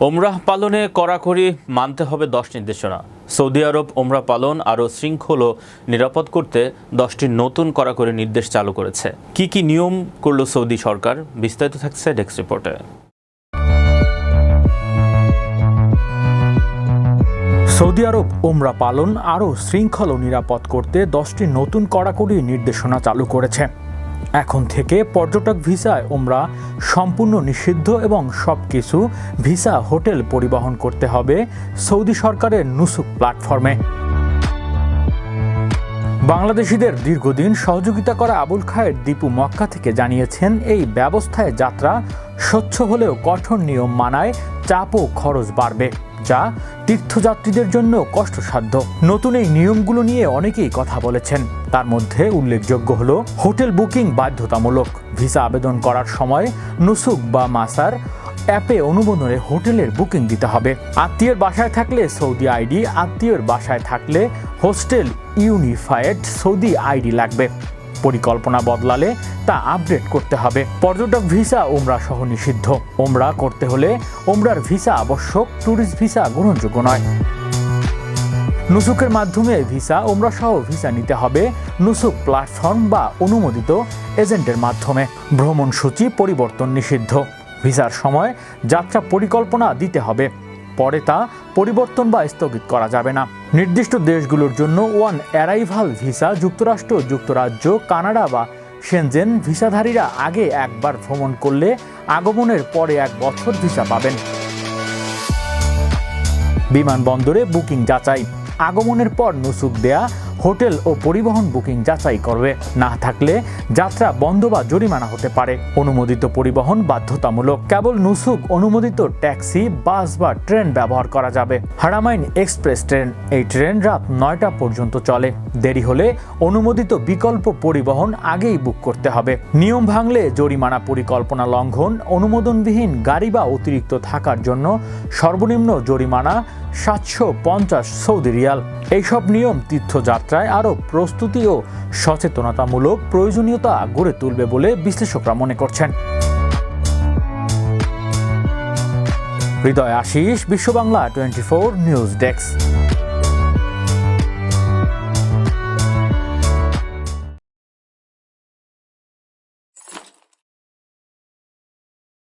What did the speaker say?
ওমরাহ পালনে কড়াকড়ি মানতে হবে দশ নির্দেশনা। সৌদি আরব ওমরা পালন আরও শৃঙ্খল নিরাপদ করতে দশটি নতুন কড়াকড়ি নির্দেশ চালু করেছে। কি কি নিয়ম করল সৌদি সরকার? বিস্তারিত থাকছে ডেস্ক রিপোর্টে সৌদি আরব ওমরা পালন আরও শৃঙ্খল নিরাপদ করতে দশটি নতুন কড়াকড়ি নির্দেশনা চালু করেছে। এখন থেকে পর্যটক ভিসায় ওমরা সম্পূর্ণ নিষিদ্ধ এবং সব কিছু ভিসা হোটেল পরিবহন করতে হবে সৌদি সরকারের নুসুক প্ল্যাটফর্মে। বাংলাদেশিদের দীর্ঘদিন সহযোগিতা করা আবুল খায়ের দীপু মক্কা থেকে জানিয়েছেন, এই ব্যবস্থায় যাত্রা স্বচ্ছ হলেও কঠোর নিয়ম মানায় চাপ ও খরচ বাড়বে। যা তীর্থযাত্রীদের জন্য কষ্টসাধ্য। নতুন এই নিয়মগুলো নিয়ে অনেকেই কথা বলেছেন। তার মধ্যে উল্লেখযোগ্য হল হোটেল বুকিং বাধ্যতামূলক। ভিসা আবেদন করার সময় নুসুক বা মাসার অ্যাপে অনুমোদনে হোটেলের বুকিং দিতে হবে। আত্মীয়ের বাসায় থাকলে সৌদি আইডি, আত্মীয়ের বাসায় থাকলে হোস্টেল ইউনিফায়েড সৌদি আইডি লাগবে। পরিকল্পনা বদলালে তা আপডেট করতে হবে। পর্যটক ভিসা ওমরা সহ নিষিদ্ধ। ওমরা করতে হলে ওমরার ভিসা আবশ্যক, ট্যুরিস্ট ভিসা গ্রহণযোগ্য নয়। নুসুকের মাধ্যমে ভিসা ওমরা সহ ভিসা নিতে হবে নুসুক প্ল্যাটফর্ম বা অনুমোদিত এজেন্টের মাধ্যমে। ভ্রমণ সূচি পরিবর্তন নিষিদ্ধ। ভিসার সময় যাত্রা পরিকল্পনা দিতে হবে। পরে তা পরিবর্তন বা স্থগিত করা যাবে না। নির্দিষ্ট দেশগুলোর জন্য ওয়ান অ্যারাইভাল ভিসা যুক্তরাষ্ট্র, যুক্তরাজ্য, কানাডা বা সেনজেন ভিসাধারীরা আগে একবার ভ্রমণ করলে আগমনের পরে এক বছর ভিসা পাবেন। বিমানবন্দরে বুকিং যাচাই, আগমনের পর নুসুক দেয়া হোটেল ও পরিবহন বুকিং যাচাই করবে। না থাকলে যাত্রা বন্ধ বা জরিমানা হতে পারে। অনুমোদিত পরিবহন বাধ্যতামূলক। কেবল নুসুক অনুমোদিত ট্যাক্সি, বাস বা ট্রেন ব্যবহার করা যাবে। Haramain express train. এই ট্রেন রাত নয়টা পর্যন্ত চলে। দেরি হলে অনুমোদিত বিকল্প পরিবহন আগেই বুক করতে হবে। নিয়ম ভাঙলে জরিমানা পরিকল্পনা লঙ্ঘন, অনুমোদনবিহীন গাড়ি বা অতিরিক্ত থাকার জন্য সর্বনিম্ন জরিমানা সাতশো পঞ্চাশ সৌদি রিয়াল। এইসব নিয়ম তীর্থযাত্রায় আরও প্রস্তুতি ও সচেতনতামূলক প্রয়োজনীয়তা গড়ে তুলবে বলে বিশ্লেষকরা মনে করছেন। Hridoy Ashis Biswa Bangla twenty four news desk.